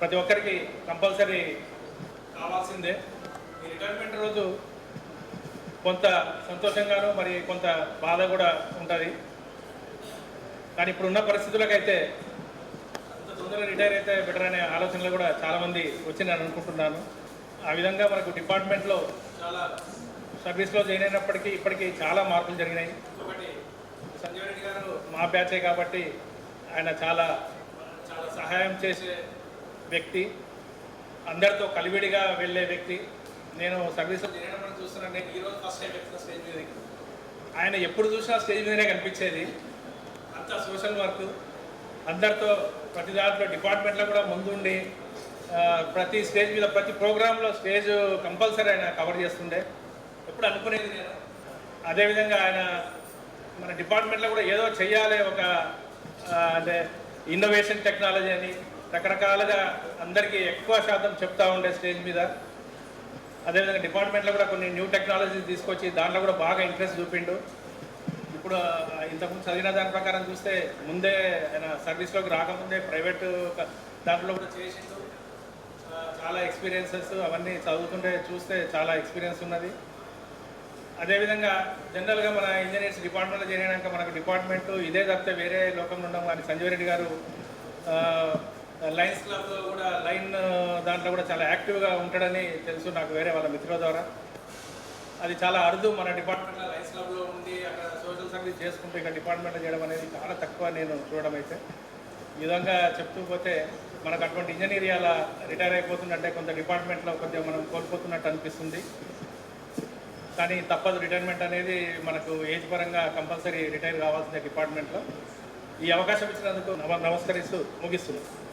ప్రతి ఒక్కరికి కంపల్సరీ కావాల్సిందే. ఈ రిటైర్మెంట్ రోజు కొంత సంతోషంగాను మరి కొంత బాధ కూడా ఉంటుంది. కానీ ఇప్పుడున్న పరిస్థితులకైతే అంత తొందరగా రిటైర్ అయితే బెటర్ అనే ఆలోచనలు కూడా చాలామంది వచ్చిందని అనుకుంటున్నాను. ఆ విధంగా మనకు డిపార్ట్మెంట్లో చాలా సర్వీస్లో జాయిన్ అయినప్పటికీ ఇప్పటికీ చాలా మార్పులు జరిగినాయి. ఒకటి సంజయ్ రెడ్డి గారు మా బ్యాచే కాబట్టి ఆయన చాలా చాలా సహాయం చేసే వ్యక్తి అందరితో కలివిడిగా వెళ్ళే వ్యక్తి నేను సర్వీస్ చేయడం చూస్తున్నాను నేను ఈరోజు ఫస్ట్ టైం ఎక్కుతున్న స్టేజ్ మీదకి ఆయన ఎప్పుడు చూసినా స్టేజ్ మీదనే కనిపించేది. అంత సోషల్ వర్క్ అందరితో ప్రతి దాంట్లో డిపార్ట్మెంట్లో కూడా ముందుండి ప్రతి స్టేజ్ మీద ప్రతి ప్రోగ్రాంలో స్టేజ్ కంపల్సరీ ఆయన కవర్ చేస్తుండే. ఎప్పుడు అనుకునేది నేను. అదేవిధంగా ఆయన మన డిపార్ట్మెంట్లో కూడా ఏదో చెయ్యాలి ఒక అంటే ఇన్నోవేషన్ టెక్నాలజీ అని రకరకాలుగా అందరికీ ఎక్కువ శాతం చెప్తా ఉండే స్టేజ్ మీద. అదేవిధంగా డిపార్ట్మెంట్లో కూడా కొన్ని న్యూ టెక్నాలజీస్ తీసుకొచ్చి దాంట్లో కూడా బాగా ఇంట్రెస్ట్ చూపిండు. ఇప్పుడు ఇంతకుముందు చదివిన దాని ప్రకారం చూస్తే ముందే ఆయన సర్వీస్లోకి రాకముందే ప్రైవేట్ దాంట్లో కూడా చేసిండు. చాలా ఎక్స్పీరియన్సెస్ అవన్నీ చదువుతుంటే చూస్తే చాలా ఎక్స్పీరియన్స్ ఉన్నది. అదేవిధంగా జనరల్గా మన ఇంజనీర్స్ డిపార్ట్మెంట్లో చేరినాక మనకు డిపార్ట్మెంట్ ఇదే తప్పితే వేరే లోకంలో ఉండడం కానీ సంజయ్ రెడ్డి గారు ఆ, లైన్స్ క్లబ్లో కూడా లైన్ దాంట్లో కూడా చాలా యాక్టివ్గా ఉంటాడని తెలుసు నాకు వేరే వాళ్ళ మిత్రుల ద్వారా. అది చాలా అరుదు మన డిపార్ట్మెంట్లో లైన్స్ క్లబ్లో ఉంది అక్కడ సోషల్ సర్వీస్ చేసుకుంటూ ఇక్కడ డిపార్ట్మెంట్లో చేయడం అనేది చాలా తక్కువ నేను చూడడం అయితే. ఈ విధంగా చెప్తూ పోతే మనకు అటువంటి ఇంజనీర్ అలా రిటైర్ అయిపోతుందంటే కొంత డిపార్ట్మెంట్లో కొంచెం మనం కోల్పోతున్నట్టు అనిపిస్తుంది. కానీ తప్పదు రిటైర్మెంట్ అనేది మనకు ఏజ్ పరంగా కంపల్సరీ రిటైర్ కావాల్సిందే డిపార్ట్మెంట్లో ఈ అవకాశం ఇచ్చినందుకు నమ నమస్కరిస్తూ ముగిస్తున్నాను.